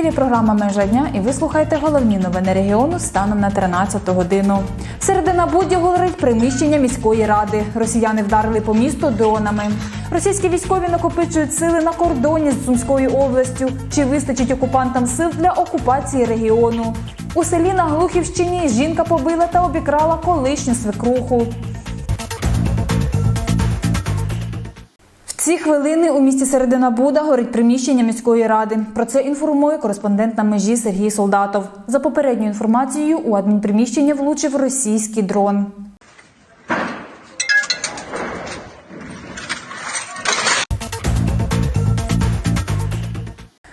ефірі програма Межа дня і ви слухаєте головні новини регіону станом на 13 годину. Середина Буді говорить приміщення міської ради. Росіяни вдарили по місту дронами. Російські військові накопичують сили на кордоні з Сумською областю. Чи вистачить окупантам сил для окупації регіону? У селі на Глухівщині жінка побила та обікрала колишню свекруху. Ці хвилини у місті Середина Буда горить приміщення міської ради. Про це інформує кореспондент на межі Сергій Солдатов. За попередньою інформацією, у адмінприміщення влучив російський дрон.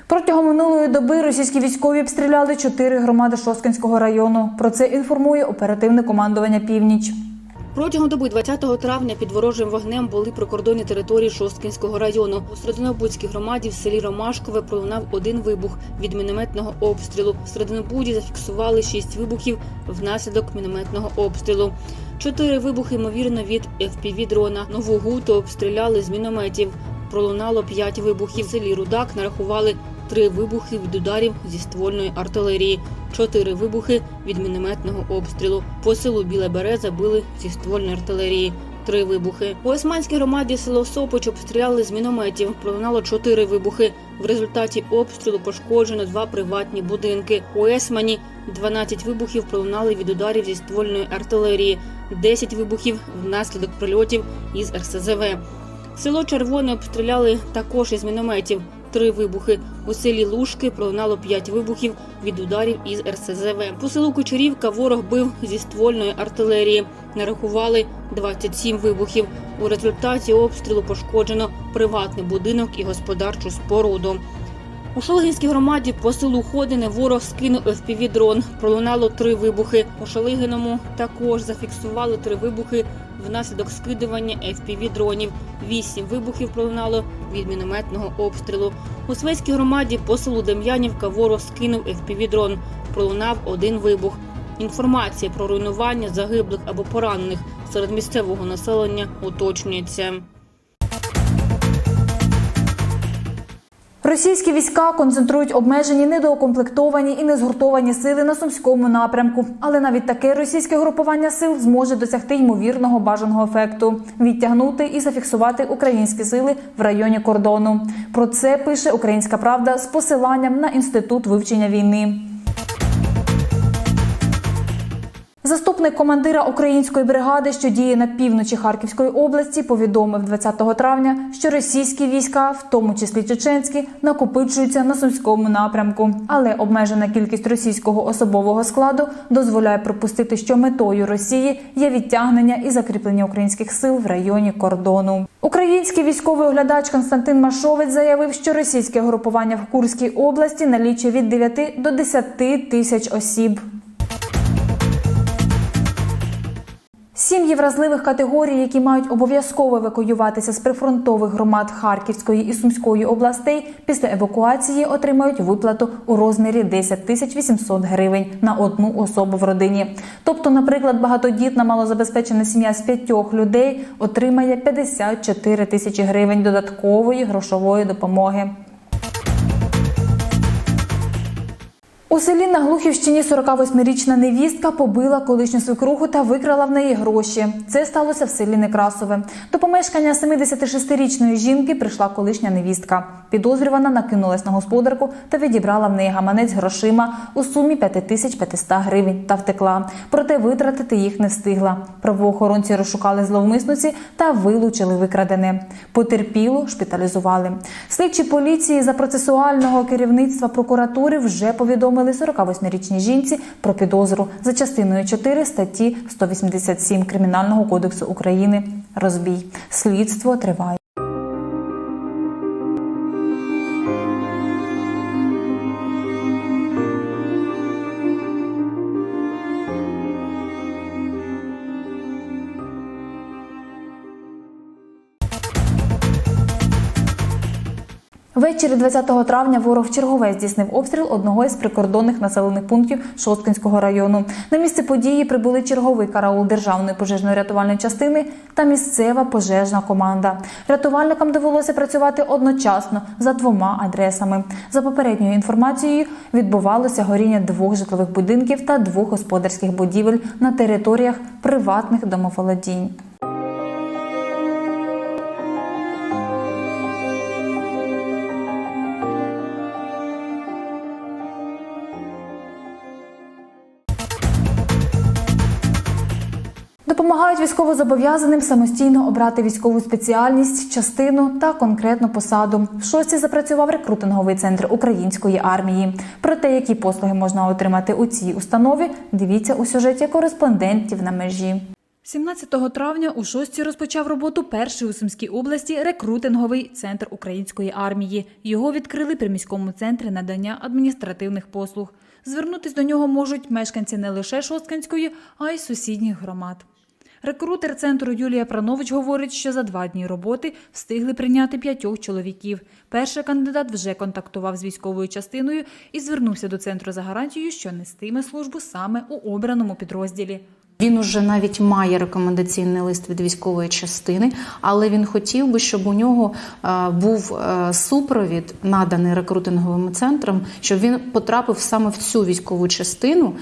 Протягом минулої доби російські військові обстріляли чотири громади Шосткинського району. Про це інформує оперативне командування Північ. Протягом доби 20 травня під ворожим вогнем були прикордонні території Шосткинського району. У Серединобудській громаді в селі Ромашкове пролунав один вибух від мінометного обстрілу. В Серединобуді зафіксували шість вибухів внаслідок мінометного обстрілу. Чотири вибухи, ймовірно, від fpv дрона. Нову гуту обстріляли з мінометів. Пролунало п'ять вибухів. В селі Рудак нарахували три вибухи від ударів зі ствольної артилерії, чотири вибухи від мінометного обстрілу. По селу Біла Береза били зі ствольної артилерії. Три вибухи. У Османській громаді село Сопоч обстріляли з мінометів. Пролунало чотири вибухи. В результаті обстрілу пошкоджено два приватні будинки. У Есмані 12 вибухів пролунали від ударів зі ствольної артилерії, 10 вибухів внаслідок прильотів із РСЗВ. Село Червоне обстріляли також із мінометів. Три вибухи. У селі Лужки пролунало п'ять вибухів від ударів із РСЗВ. По селу Кучерівка ворог бив зі ствольної артилерії. Нарахували 27 вибухів. У результаті обстрілу пошкоджено приватний будинок і господарчу споруду. У Шалигинській громаді по селу Ходине ворог скинув fpv дрон. Пролунало три вибухи. У Шалигиному також зафіксували три вибухи внаслідок скидування fpv дронів. Вісім вибухів пролунало від мінометного обстрілу. У Свецькій громаді по селу Дем'янівка ворог скинув fpv дрон. Пролунав один вибух. Інформація про руйнування загиблих або поранених серед місцевого населення уточнюється. Російські війська концентрують обмежені, недоукомплектовані і незгуртовані сили на сумському напрямку. Але навіть таке російське групування сил зможе досягти ймовірного бажаного ефекту відтягнути і зафіксувати українські сили в районі кордону. Про це пише Українська Правда з посиланням на інститут вивчення війни. Заступник командира української бригади, що діє на півночі Харківської області, повідомив 20 травня, що російські війська, в тому числі чеченські, накопичуються на сумському напрямку. Але обмежена кількість російського особового складу дозволяє припустити, що метою Росії є відтягнення і закріплення українських сил в районі кордону. Український військовий оглядач Константин Машовець заявив, що російське групування в Курській області налічує від 9 до 10 тисяч осіб. Сім'ї вразливих категорій, які мають обов'язково евакуюватися з прифронтових громад Харківської і Сумської областей, після евакуації отримають виплату у розмірі 10 тисяч 800 гривень на одну особу в родині. Тобто, наприклад, багатодітна малозабезпечена сім'я з п'ятьох людей отримає 54 тисячі гривень додаткової грошової допомоги. У селі на Глухівщині 48-річна невістка побила колишню свекруху та викрала в неї гроші. Це сталося в селі Некрасове. До помешкання 76-річної жінки прийшла колишня невістка. Підозрювана накинулась на господарку та відібрала в неї гаманець грошима у сумі 5500 гривень та втекла. Проте витратити їх не встигла. Правоохоронці розшукали зловмисниці та вилучили викрадене. Потерпілу шпиталізували. Слідчі поліції за процесуального керівництва прокуратури вже повідомили 48-річній жінці про підозру за частиною 4 статті 187 Кримінального кодексу України. Розбій. Слідство триває. Ввечері 20 травня ворог чергове здійснив обстріл одного із прикордонних населених пунктів Шосткинського району. На місце події прибули черговий караул державної пожежно-рятувальної частини та місцева пожежна команда. Рятувальникам довелося працювати одночасно за двома адресами. За попередньою інформацією, відбувалося горіння двох житлових будинків та двох господарських будівель на територіях приватних домоволодінь. Допомагають військовозобов'язаним самостійно обрати військову спеціальність, частину та конкретну посаду. В шості запрацював рекрутинговий центр української армії. Про те, які послуги можна отримати у цій установі, дивіться у сюжеті кореспондентів на межі. 17 травня у шості розпочав роботу перший у Сумській області рекрутинговий центр української армії. Його відкрили при міському центрі надання адміністративних послуг. Звернутись до нього можуть мешканці не лише Шосткинської, а й сусідніх громад. Рекрутер центру Юлія Пранович говорить, що за два дні роботи встигли прийняти п'ятьох чоловіків. Перший кандидат вже контактував з військовою частиною і звернувся до центру за гарантією, що нестиме службу саме у обраному підрозділі. Він уже навіть має рекомендаційний лист від військової частини, але він хотів би, щоб у нього е, був е, супровід, наданий рекрутинговим центром, щоб він потрапив саме в цю військову частину,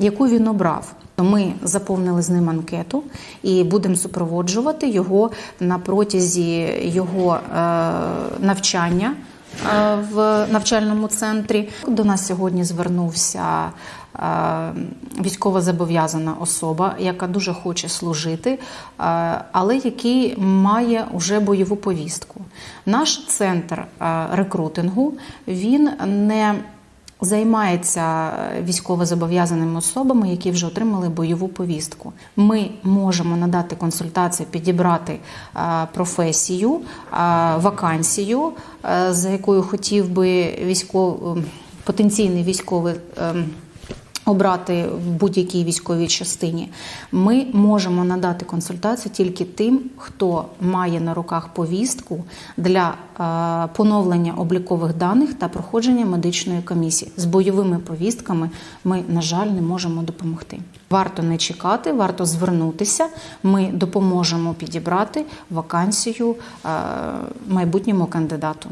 яку він обрав. Ми заповнили з ним анкету і будемо супроводжувати його на протязі його е, навчання в навчальному центрі. До нас сьогодні звернувся військовозобов'язана особа, яка дуже хоче служити, але який має уже бойову повістку. Наш центр рекрутингу він не Займається військовозобов'язаними особами, які вже отримали бойову повістку. Ми можемо надати консультацію, підібрати професію, вакансію, за якою хотів би військов... потенційний військовий ем, обрати в будь-якій військовій частині, ми можемо надати консультацію тільки тим, хто має на руках повістку для е, поновлення облікових даних та проходження медичної комісії. З бойовими повістками ми, на жаль, не можемо допомогти. Варто не чекати, варто звернутися. Ми допоможемо підібрати вакансію е, майбутньому кандидату.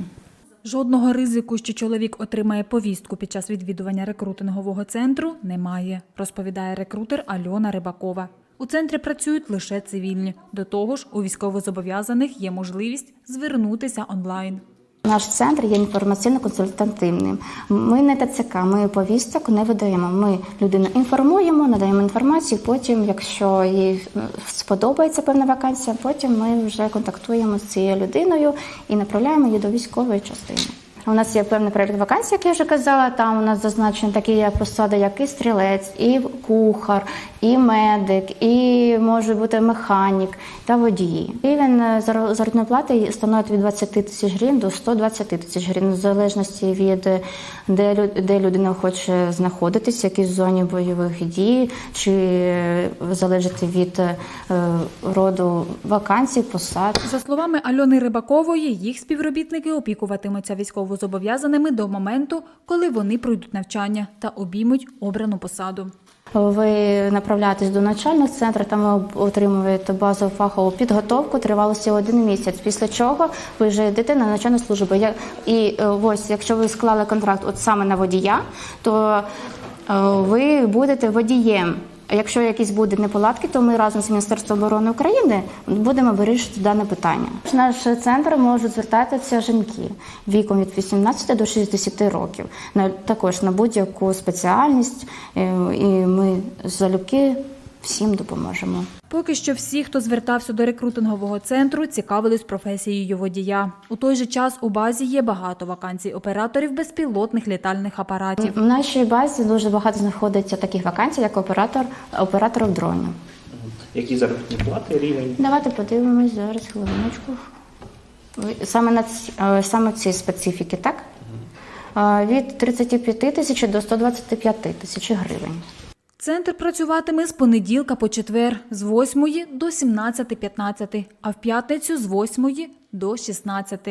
Жодного ризику, що чоловік отримає повістку під час відвідування рекрутингового центру, немає, розповідає рекрутер Альона Рибакова. У центрі працюють лише цивільні. До того ж, у військовозобов'язаних є можливість звернутися онлайн. Наш центр є інформаційно-консультативним. Ми не ТЦК, ми повісток не видаємо. Ми людину інформуємо, надаємо інформацію. Потім, якщо їй е, сподобається певна вакансія, потім ми вже контактуємо з цією людиною і направляємо її до військової частини. У нас є певний перелік вакансій, як я вже казала. Там у нас зазначені такі посади, як і стрілець, і кухар, і медик, і може бути механік та водії. Рівень е, заробітної плати становить від 20 тисяч гривень до 120 тисяч гривень, в залежності від де, де людина хоче знаходитись, в якій зоні бойових дій, чи е, залежить від е, роду вакансій, посад. За словами Альони Рибакової, їх співробітники опікуватимуться військовозобов'язаними до моменту, коли вони пройдуть навчання та обіймуть обрану посаду. Ви направляєтесь до навчальних центрів, там ви отримуєте базову фахову підготовку тривалості один місяць. Після чого ви вже йдете на навчальну службу. І е, ось, якщо ви склали контракт от саме на водія, то е, ви будете водієм. Якщо якісь будуть неполадки, то ми разом з Міністерством оборони України будемо вирішити дане питання. В наш центр можуть звертатися жінки віком від 18 до 60 років. На також на будь-яку спеціальність, е, і ми залюбки всім допоможемо. Поки що всі, хто звертався до рекрутингового центру, цікавились професією водія. У той же час у базі є багато вакансій операторів безпілотних літальних апаратів. В нашій базі дуже багато знаходиться таких вакансій, як оператор операторів дронів. Які заробітні плати, рівень? Давайте подивимось зараз хвилиночку. Саме на ці- е, саме ці специфіки, так? Е, Від 35 тисяч до 125 тисяч гривень. Центр працюватиме з понеділка по четвер з 8 до 17.15, а в п'ятницю з 8 до 16.